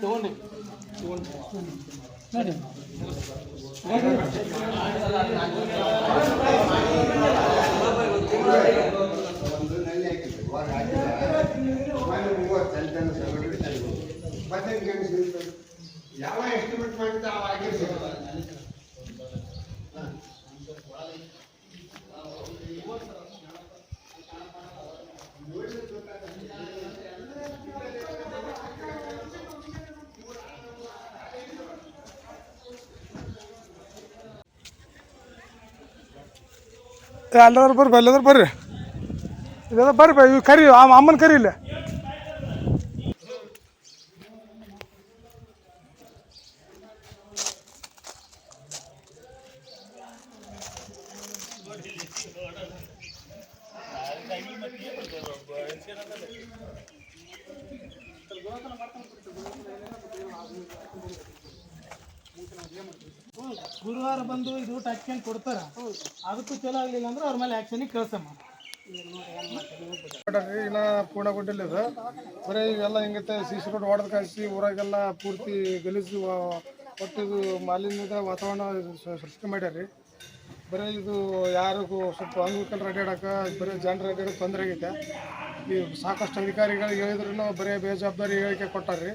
ತಗೊಂಡಿ ನೋಡಿ ಒಂದು ನಲ್ಲಿ ಹಾಕಿದ್ರು ಇವಾಗ ಹಾಕಿಲ್ಲ ಎಲ್ಲಾದ್ರು ಬರ್ರಿ ಎಲ್ಲಾದ್ರು ಬರ್ರಿ ಇದೆಲ್ಲ ಬರ್ರಿ ಬಾ, ಇವ್ ಕರಿ ಆ ಅಮ್ಮನ ಕರಿ ಇಲ್ಲ ಗುರುವಾರ ಬಂದು ಇದು ಟಚ್ಕೊಂಡು ಕೊಡ್ತಾರ. ಅದಕ್ಕೂ ಚಲೋ ಆಗ್ಲಿಲ್ಲ ಅಂದ್ರೆ ಅವ್ರ ಮೇಲೆ ಆ್ಯಕ್ಷನಿಗೆ ಕಳ್ಸಮ್ಮ. ಇನ್ನ ಪೂರ್ಣಗೊಂಡಿಲ್ಲ ಇದು. ಬರೀ ಇವೆಲ್ಲ ಹಿಂಗೈತೆ ಸಿ ಸಿ ರೋಡ್ ಹೊಡೆದು ಕಳಿಸಿ ಊರಾಗೆಲ್ಲ ಪೂರ್ತಿ ಗಲೀಜು ಒಟ್ಟು ಇದು ಮಾಲಿನ್ಯದ ವಾತಾವರಣ ಸೃಷ್ಟಿ ಮಾಡ್ಯಾರಿ ಬರೀ ಇದು ಯಾರಿಗೂ ಸ್ವಲ್ಪ ಅಂಗವಿಕಲರು ಅಡ್ಡಾಡಕ್ಕೆ ಬರೀ ಜನರು ಅಡ್ಡಾಡಕ್ಕೆ ತೊಂದರೆ ಆಗೈತೆ. ಈ ಸಾಕಷ್ಟು ಅಧಿಕಾರಿಗಳಿಗೆ ಹೇಳಿದ್ರು ಬರೀ ಬೇಜವಾಬ್ದಾರಿ ಹೇಳಿಕೆ ಕೊಟ್ಟಾರ್ರಿ.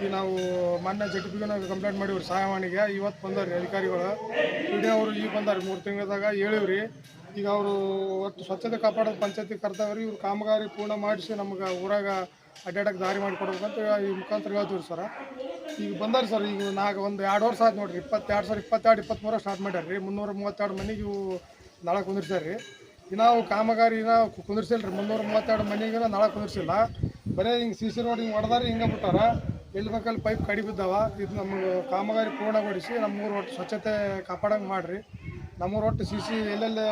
ಈ ನಾವು ಮೊನ್ನೆ ಬಿಗೆ ನಾವು ಕಂಪ್ಲೇಂಟ್ ಮಾಡಿವ್ರಿ ಸಹಾಯವಾಣಿಗೆ ಇವತ್ತು ಬಂದವ್ರಿ ಅಧಿಕಾರಿಗಳು. ಇಡೀ ಅವರು ಈಗ ಬಂದಾರ ಮೂರು ತಿಂಗಳದಾಗ ಹೇಳಿವ್ರಿ. ಈಗ ಅವರು ಒಟ್ಟು ಸ್ವಚ್ಛತೆ ಕಾಪಾಡೋದು ಪಂಚಾಯತಿ ಕರ್ತವ್ರಿ ಇವ್ರು ಕಾಮಗಾರಿ ಪೂರ್ಣ ಮಾಡಿಸಿ ನಮ್ಗೆ ಊರಾಗ ಅಡ್ಡಾಡಕ್ಕೆ ದಾರಿ ಮಾಡಿಕೊಡ್ಬೇಕಂತ ಈ ಮುಖಾಂತರ ಹೇಳ್ತೀವಿ ಸರ್. ಈಗ ಬಂದಾರಿ ಸರ್, ಈಗ ನಾಲ್ಕು ಒಂದು ಎರಡು ವರ್ಷ ಆಯ್ತು ನೋಡ್ರಿ. ಇಪ್ಪತ್ತೆರಡು ಸಾವಿರ ಇಪ್ಪತ್ತೆರಡು ಇಪ್ಪತ್ತ್ಮೂರ ಸ್ಟಾರ್ಟ್ ಮಾಡ್ಯಾರ ರೀ ಮುನ್ನೂರ ಮೂವತ್ತೆರಡು ಮನೆಗೆ ಇವು ನಾಳೆ ಕುಂದಿರ್ಸ್ಯಾರ ರೀ ನಾವು ಕಾಮಗಾರಿ ನಾವು ಕುಂದಿರ್ಸಿಲ್ಲ ರೀ ಮುನ್ನೂರ ಮೂವತ್ತೆರಡು ಮನೆಗೆ ನಾಳೆ ಕುಂದಿರ್ಸಿಲ್ಲ. ಬರೀ ಹಿಂಗೆ ಸಿ ಸಿ ರೋಡ್ ಹಿಂಗೆ ಹೊಡೆದಾರೆ ಹಿಂಗೆ ಬಿಟ್ಟಾರ. ಎಲ್ಲಿ ಬೇಕಲ್ಲಿ ಪೈಪ್ ಕಡಿ ಬಿದ್ದಾವ. ಇದು ನಮಗೆ ಕಾಮಗಾರಿ ಪೂರ್ಣಗೊಳಿಸಿ ನಮ್ಮೂರು ಒಟ್ಟು ಸ್ವಚ್ಛತೆ ಕಾಪಾಡಂಗೆ ಮಾಡಿರಿ. ನಮ್ಮೂರು ಒಟ್ಟು ಸಿ ಸಿ ಎಲ್ಲೆಲ್ಲಿ